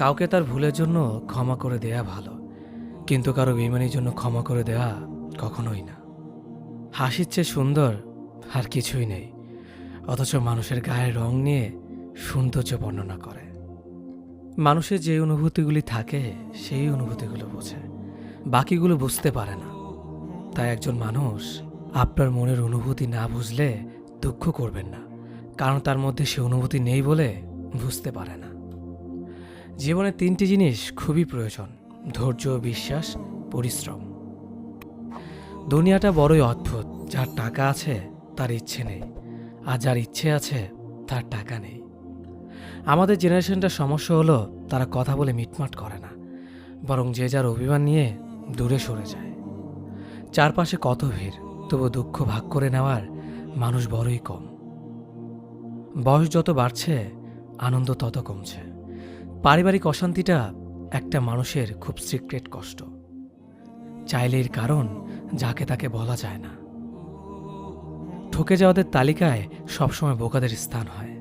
কাউকে তার ভুলের জন্য ক্ষমা করে দেয়া ভালো, কিন্তু কারও বেমানির জন্য ক্ষমা করে দেওয়া কখনোই না। হাসির চেয়ে সুন্দর আর কিছুই নেই, অথচ মানুষের গায়ের রং নিয়ে সৌন্দর্য বর্ণনা করে। মানুষের যে অনুভূতিগুলি থাকে, সেই অনুভূতিগুলো বোঝে। বাকিগুলো বুঝতে পারে না। তাই একজন মানুষ আপনার মনের অনুভূতি না বুঝলে দুঃখ করবেন না, কারণ তার মধ্যে সে অনুভূতি নেই বলে বুঝতে পারে না। জীবনে তিনটি জিনিস খুবই প্রয়োজন, ধৈর্য, বিশ্বাস, পরিশ্রম। দুনিয়াটা বড়ই অদ্ভুত, যার টাকা আছে, তার ইচ্ছে নেই, আর যার ইচ্ছে আছে, তার টাকা নেই। আমাদের জেনারেশনটার সমস্যা হলো, তারা কথা বলে মিটমাট করে না, বরং যে যার অভিমান নিয়ে দূরে সরে যায়। চারপাশে কত ভিড় তবু দুঃখ ভাগ করে নেওয়ার মানুষ বড়ই কম। বয়স যত বাড়ছে, আনন্দ তত কমছে। পারিবারিক অশান্তিটা একটা মানুষের খুব সিক্রেট কষ্ট। চাইলে এর কারণ যাকে তাকে বলা যায় না। ঠকে যাওয়াদের তালিকায় সবসময় বোকাদের স্থান হয়।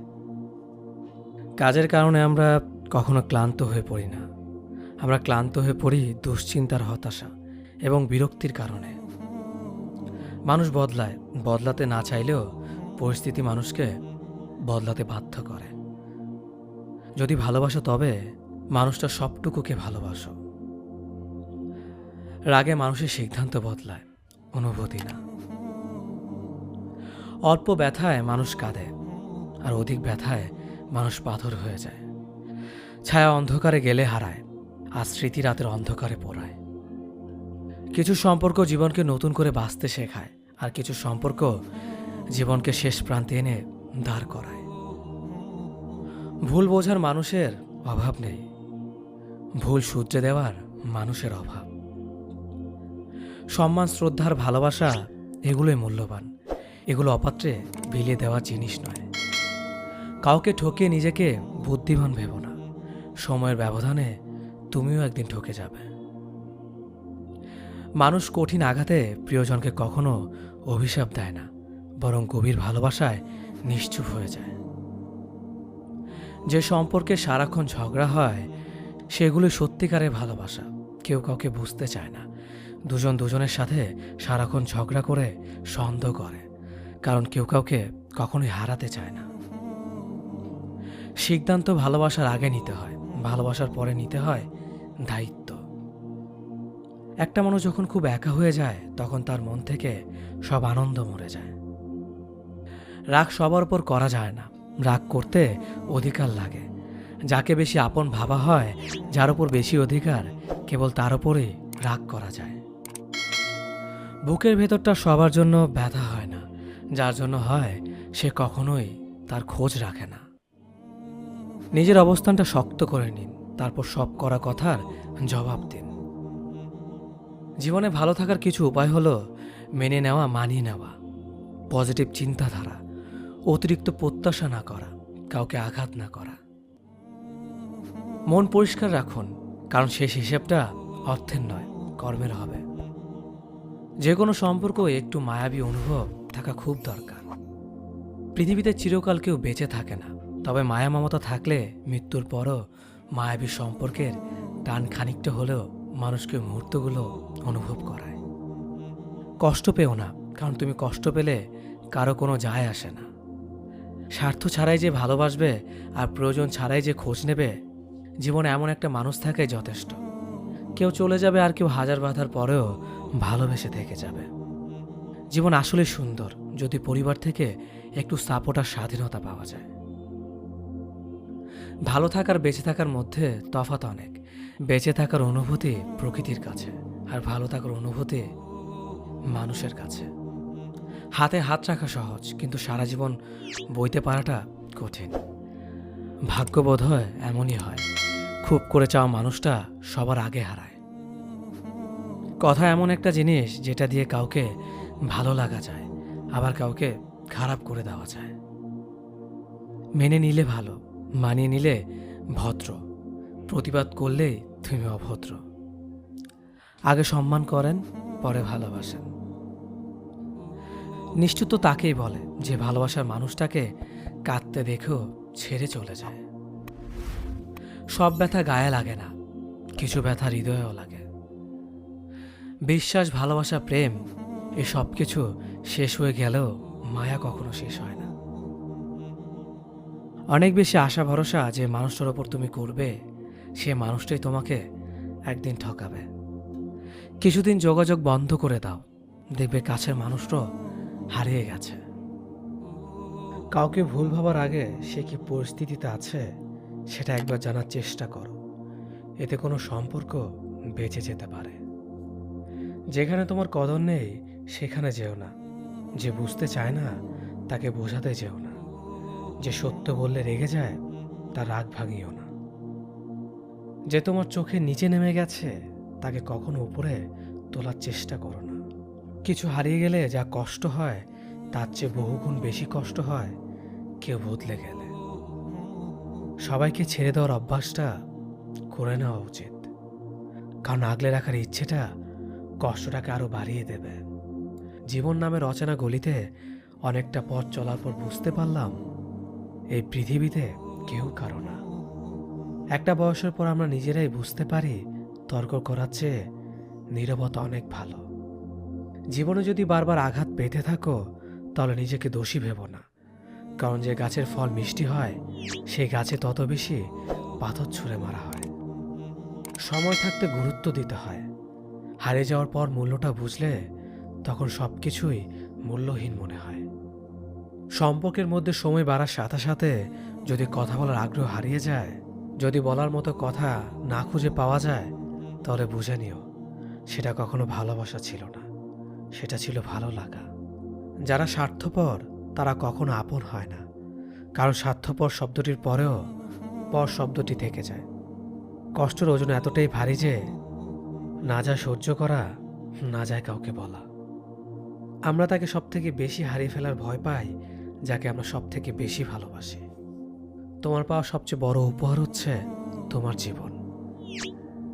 কাজের কারণে আমরা কখনো ক্লান্ত হয়ে পড়ি না। আমরা ক্লান্ত হয়ে পড়ি দুশ্চিন্তার হতাশা এবং বিরক্তির কারণে। মানুষ বদলায়, বদলাতে না চাইলেও পরিস্থিতি মানুষকে বদলাতে বাধ্য করে। যদি ভালোবাসো তবে মানুষটা সবটুকুকে ভালোবাসো। রাগে মানুষের সিদ্ধান্ত বদলায়, অনুভূতি না। অল্প ব্যথায় মানুষ কাঁদে, আর অধিক ব্যথায় মানুষ পাথর হয়ে যায়। ছায়া অন্ধকারে গেলে হারায়, আর স্মৃতি রাতের অন্ধকারে পড়ায়। কিছু সম্পর্ক জীবনকে নতুন করে বাঁচতে শেখায়, আর কিছু সম্পর্ক জীবনকে শেষ প্রান্তে এনে দাঁড় করায়। ভুল বোঝার মানুষের অভাব নেই। ভুল সূর্যে দেওয়ার মানুষের অভাব। সম্মান, শ্রদ্ধার ভালোবাসা এগুলোই মূল্যবান। এগুলো অপাত্রে বিলিয়ে দেওয়া জিনিস নয়। কাউকে ঠকিয়ে নিজেকে বুদ্ধিমান ভেব না। সময়ের ব্যবধানে তুমিও একদিন ঠকে যাবে। মানুষ কঠিন আঘাতে প্রিয়জনকে কখনো অভিশাপ দেয় না, বরং গভীর ভালোবাসায় নিশ্চুপ হয়ে যায়। যে সম্পর্কে সারাক্ষণ ঝগড়া হয়, সেগুলো সত্যিকারের ভালোবাসা। কেউ কাউকে বুঝতে চায় না। দুজন দুজনের সাথে সারাক্ষণ ঝগড়া করে সন্দেহ করে, কারণ কেউ কাউকে কখনোই হারাতে চায় না। সিদ্ধান্ত ভালোবাসার আগে নিতে হয়, ভালোবাসার পরে নিতে হয় দায়িত্ব। একটা মানুষ যখন খুব একা হয়ে যায়, তখন তার মন থেকে সব আনন্দ মরে যায়। রাগ সবার উপর করা যায় না। রাগ করতে অধিকার লাগে। যাকে বেশি আপন ভাবা হয়, যার উপর বেশি অধিকার, কেবল তার উপরেই রাগ করা যায়। বুকের ভেতরটা সবার জন্য ব্যথা হয় না, যার জন্য হয়, সে কখনোই তার খোঁজ রাখে না। নিজের অবস্থানটা শক্ত করে নিন, তারপর সব করা কথার জবাব দিন। জীবনে ভালো থাকার কিছু উপায় হলো, মেনে নেওয়া, মানিয়ে নেওয়া। পজিটিভ চিন্তাধারা। অতিরিক্ত প্রত্যাশা না করা, কাউকে আঘাত না করা। মন পরিষ্কার রাখুন, কারণ শেষ হিসেবটা অর্থের নয়, কর্মের হবে। যে কোনো সম্পর্ক একটু মায়াবী অনুভব থাকা খুব দরকার। পৃথিবীতে চিরকাল কেউ বেঁচে থাকে না, তবে মায়া মমতা থাকলে মৃত্যুর পরও মায়াবী সম্পর্কের টান খানিকটা হলেও মানুষকে মুহূর্তগুলো অনুভব করায়। কষ্ট পেও না, কারণ তুমি কষ্ট পেলে কারও কোনো যায় আসে না। স্বার্থ ছাড়াই যে ভালোবাসবে আর প্রয়োজন ছাড়াই যে খোঁজ নেবে, জীবনে এমন একটা মানুষ থাকে যথেষ্ট। কেউ চলে যাবে আর কেউ হাজার বাধার পরেও ভালোবেসে থেকে যাবে। জীবন আসলে সুন্দর যদি পরিবার থেকে একটু সাপোর্ট আর স্বাধীনতা পাওয়া যায়। ভালো থাকার, বেঁচে থাকার মধ্যে তফাৎ অনেক। বেঁচে থাকার অনুভূতি প্রকৃতির কাছে আর ভালো থাকার অনুভূতি মানুষের কাছে। হাতে হাত রাখা সহজ, কিন্তু সারা জীবন বইতে পারাটা কঠিন। ভাগ্য বোধ হয় এমনই হয়, খুব করে চাওয়া মানুষটা সবার আগে হারায়। কথা এমন একটা জিনিস যেটা দিয়ে কাউকে ভালো লাগা যায়, আবার কাউকে খারাপ করে দেওয়া যায়। মেনে নিলে ভালো, মানিয়ে নিলে ভদ্র, প্রতিবাদ করলেই তুমি অভদ্র। আগে সম্মান করেন, পরে ভালোবাসেন। নিশ্চিত তাকেই বলে যে ভালোবাসার মানুষটাকে কাঁদতে দেখেও ছেড়ে চলে যায়। সব ব্যথা গায়ে লাগে না, কিছু ব্যথা হৃদয়েও লাগে। বিশ্বাস, ভালোবাসা, প্রেম এই সব কিছু শেষ হয়ে গেলেও মায়া কখনো শেষ হয় না। অনেক বেশি আশা, ভরসা যে মানুষটার ওপর তুমি করবে, সে মানুষটাই তোমাকে একদিন ঠকাবে। কিছুদিন যোগাযোগ বন্ধ করে দাও, দেখবে কাছের মানুষটাও হারিয়ে গেছে। কাউকে ভুল ভাবার আগে সে কি পরিস্থিতিতে আছে, সেটা একবার জানার চেষ্টা করো। এতে কোনো সম্পর্ক বেঁচে যেতে পারে। যেখানে তোমার কদর নেই, সেখানে যেও না। যে বুঝতে চায় না, তাকে বোঝাতে যেও না। যে সত্য বললে রেগে যায়, তার রাগ ভাঙিও না। যে তোমার চোখে নিচে নেমে গেছে, তাকে কখনো উপরে তোলার চেষ্টা করো না। কিছু হারিয়ে গেলে যা কষ্ট হয়, তার চেয়ে বহুগুণ বেশি কষ্ট হয় কেউ বদলে গেলে। সবাইকে ছেড়ে দেওয়ার অভ্যাসটা করে নেওয়া উচিত। কারণ আগলে রাখার ইচ্ছেটা কষ্টটাকে আরও বাড়িয়ে দেবে। জীবন নামের অচেনা গলিতে অনেকটা পথ চলার পর বুঝতে পারলাম, এই পৃথিবীতে কেউ কারও না। একটা বয়সের পর আমরা নিজেরাই বুঝতে পারি, তর্ক করার চেয়ে নীরবতা অনেক ভালো। জীবনে যদি বারবার আঘাত পেতে থাকো, তাহলে নিজেকে দোষী ভেবো না। কারণ যে গাছের ফল মিষ্টি হয়, সেই গাছে তত বেশি পাথর ছুঁড়ে মারা হয়। সময় থাকতে গুরুত্ব দিতে হয়। হারিয়ে যাওয়ার পর মূল্যটা বুঝলে, তখন সব কিছুই মূল্যহীন মনে হয়। সম্পর্কের মধ্যে সময় বাড়ার সাথে সাথে যদি কথা বলার আগ্রহ হারিয়ে যায়, যদি বলার মতো কথা না খুঁজে পাওয়া যায়, তাহলে বুঝে নিও, সেটা কখনো ভালোবাসা ছিল না। সেটা ছিল ভালো লাগা। যারা স্বার্থপর, তারা কখনো আপন হয় না। কারণ স্বার্থপর শব্দটির পরেও পর শব্দটি থেকে যায়। কষ্টের ওজন এতটাই ভারী যে না যায় সহ্য করা, না যায় কাউকে বলা। আমরা তাকে সব থেকে বেশি হারিয়ে ফেলার ভয় পাই, যাকে আমরা সব থেকে বেশি ভালোবাসি। তোমার পাওয়া সবচেয়ে বড় উপহার হচ্ছে তোমার জীবন।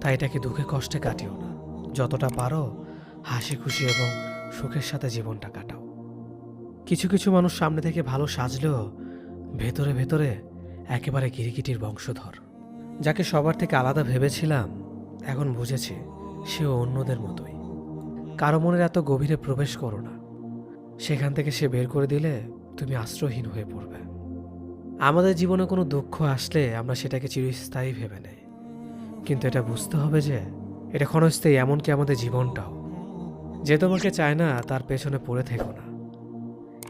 তাই এটাকে দুঃখে কষ্টে কাটিও না। যতটা পারো হাসি, খুশি এবং সুখের সাথে জীবনটা কাটাও। কিছু কিছু মানুষ সামনে থেকে ভালো সাজলেও ভেতরে ভেতরে একেবারে গিরিগিটির বংশধর। যাকে সবার থেকে আলাদা ভেবেছিলাম, এখন বুঝেছি সেও অন্যদের মতোই। কারও মনের এত গভীরে প্রবেশ করো না। সেখান থেকে সে বের করে দিলে তুমি আশ্রয়হীন হয়ে পড়বে। আমাদের জীবনে কোনো দুঃখ আসলে আমরা সেটাকে চিরস্থায়ী ভেবে নেই। কিন্তু এটা বুঝতে হবে যে, এটা ক্ষণস্থায়ী এমনকি আমাদের জীবনটাও। যে তোমাকে চায় না, তার পেছনে পড়ে থেকো না।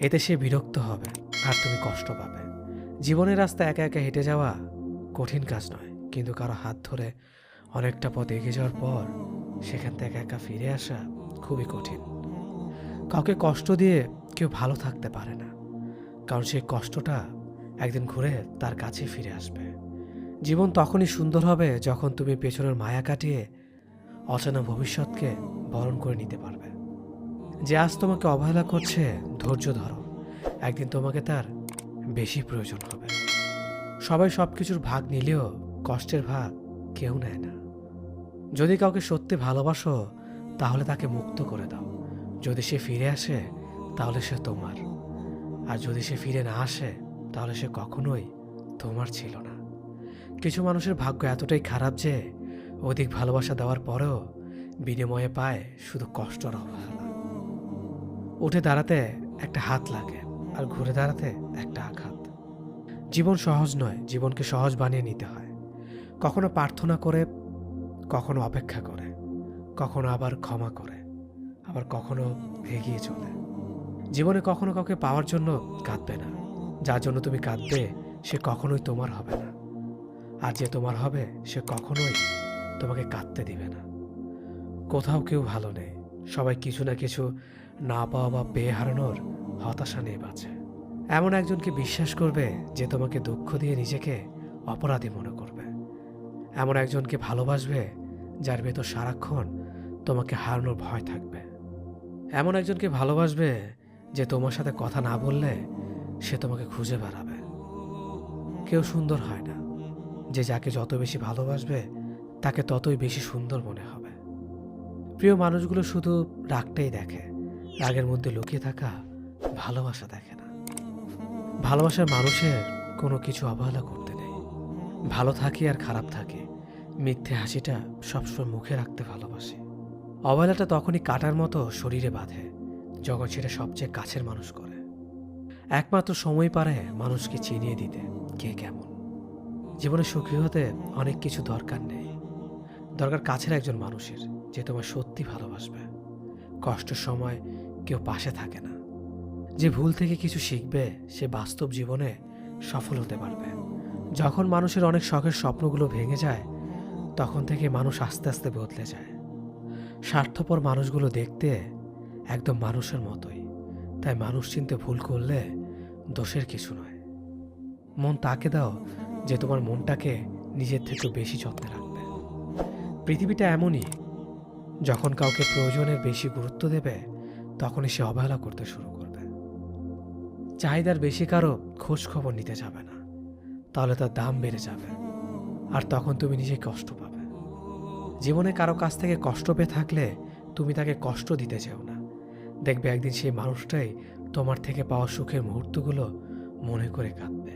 এতে সে বিরক্ত হবে, আর তুমি কষ্ট পাবে। জীবনের রাস্তা একা একা হেঁটে যাওয়া কঠিন কাজ নয়, কিন্তু কারও হাত ধরে অনেকটা পথ এগিয়ে যাওয়ার পর সেখান থেকে একা ফিরে আসা খুবই কঠিন। কাউকে কষ্ট দিয়ে কেউ ভালো থাকতে পারে না, কারণ সেই কষ্টটা একদিন ঘুরে তার কাছে ফিরে আসবে। জীবন তখনই সুন্দর হবে যখন তুমি পেছনের মায়া কাটিয়ে অচেনা ভবিষ্যৎকে বরণ করে নিতে পারবে। যে আজ তোমাকে অবহেলা করছে, ধৈর্য ধরো। একদিন তোমাকে তার বেশি প্রয়োজন হবে। সবাই সব কিছুর ভাগ নিলেও কষ্টের ভাগ কেউ নেয় না। যদি কাউকে সত্যি ভালোবাসো, তাহলে তাকে মুক্ত করে দাও। যদি সে ফিরে আসে, তাহলে সে তোমার। আর যদি সে ফিরে না আসে, তাহলে সে কখনোই তোমার ছিল না। কিছু মানুষের ভাগ্য এতটাই খারাপ যে, অধিক ভালোবাসা দেওয়ার পরেও বিনিময়ে পায় শুধু কষ্ট অবহেলা। উঠে দাঁড়াতে একটা হাত লাগে আর ঘুরে দাঁড়াতে একটা আঘাত। জীবন সহজ নয়, জীবনকে সহজ বানিয়ে নিতে হয়। কখনো প্রার্থনা করে, কখনো অপেক্ষা করে। কখনো আবার ক্ষমা করে, আবার কখনো এগিয়ে চলে। জীবনে কখনো কাউকে পাওয়ার জন্য কাঁদবে না। যার জন্য তুমি কাঁদবে, সে কখনোই তোমার হবে না। আর যে তোমার হবে, সে কখনোই তোমাকে কাঁদতে দিবে না। কোথাও কেউ ভালো নেই। সবাই কিছু না কিছু না পাওয়া বা পেয়ে হারানোর হতাশা নিয়ে বাঁচে। এমন একজনকে বিশ্বাস করবে যে তোমাকে দুঃখ দিয়ে নিজেকে অপরাধী মনে করবে। এমন একজনকে ভালোবাসবে যার ভেতর সারাক্ষণ তোমাকে হারানোর ভয় থাকবে। এমন একজনকে ভালোবাসবে যে তোমার সাথে কথা না বললে সে তোমাকে খুঁজে বেড়াবে। কেউ সুন্দর হয় না। যে যাকে যত বেশি ভালোবাসবে, তাকে ততই বেশি সুন্দর মনে হবে। প্রিয় মানুষগুলো শুধু রাগটাই দেখে। রাগের মধ্যে লুকিয়ে থাকা ভালোবাসা দেখে না। ভালোবাসার মানুষের কোনো কিছু অবহেলা করতে নেই। ভালো থাকি আর খারাপ থাকে। মিথ্যে হাসিটা সবসময় মুখে রাখতে ভালোবাসি। অবহেলাটা তখনই কাটার মতো শরীরে বাঁধে, যখন সেটা সবচেয়ে কাছের মানুষ করে। একমাত্র সময় পারে মানুষকে চিনিয়ে দিতে, কে কেমন। জীবনে সুখী হতে অনেক কিছু দরকার নেই। দরকার কাছের একজন মানুষের, যে তোমার সত্যি ভালোবাসবে। কষ্টের সময় কেউ পাশে থাকে না। যে ভুল থেকে কিছু শিখবে, সে বাস্তব জীবনে সফল হতে পারবে। যখন মানুষের অনেক শখের স্বপ্নগুলো ভেঙে যায়, তখন থেকে মানুষ আস্তে আস্তে বদলে যায়। স্বার্থপর মানুষগুলো দেখতে একদম মানুষের মতোই। তাই মানুষ চিনতে ভুল করলে দোষের কিছু নয়। মন তাকে দাও যে তোমার মনটাকে নিজের থেকে বেশি যত্নে রাখবে পৃথিবীটা এমনই, যখন কাউকে প্রয়োজনের বেশি গুরুত্ব দেবে, তখনই সে অবহেলা করতে শুরু করবে। চাহিদার বেশি কারও খোঁজ খবর নিতে যাবে না, তাহলে তার দাম বেড়ে যাবে, আর তখন তুমি নিজে কষ্ট পাবে। জীবনে কারও কাছ থেকে কষ্ট পেয়ে থাকলে তুমি তাকে কষ্ট দিতে চাও না। দেখবে একদিন সেই মানুষটাই তোমার থেকে পাওয়া সুখের মুহূর্তগুলো মনে করে কাঁদবে।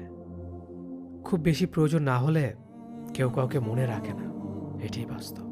খুব বেশি প্রয়োজন না হলে কেউ কাউকে মনে রাখে না। এটাই বাস্তব।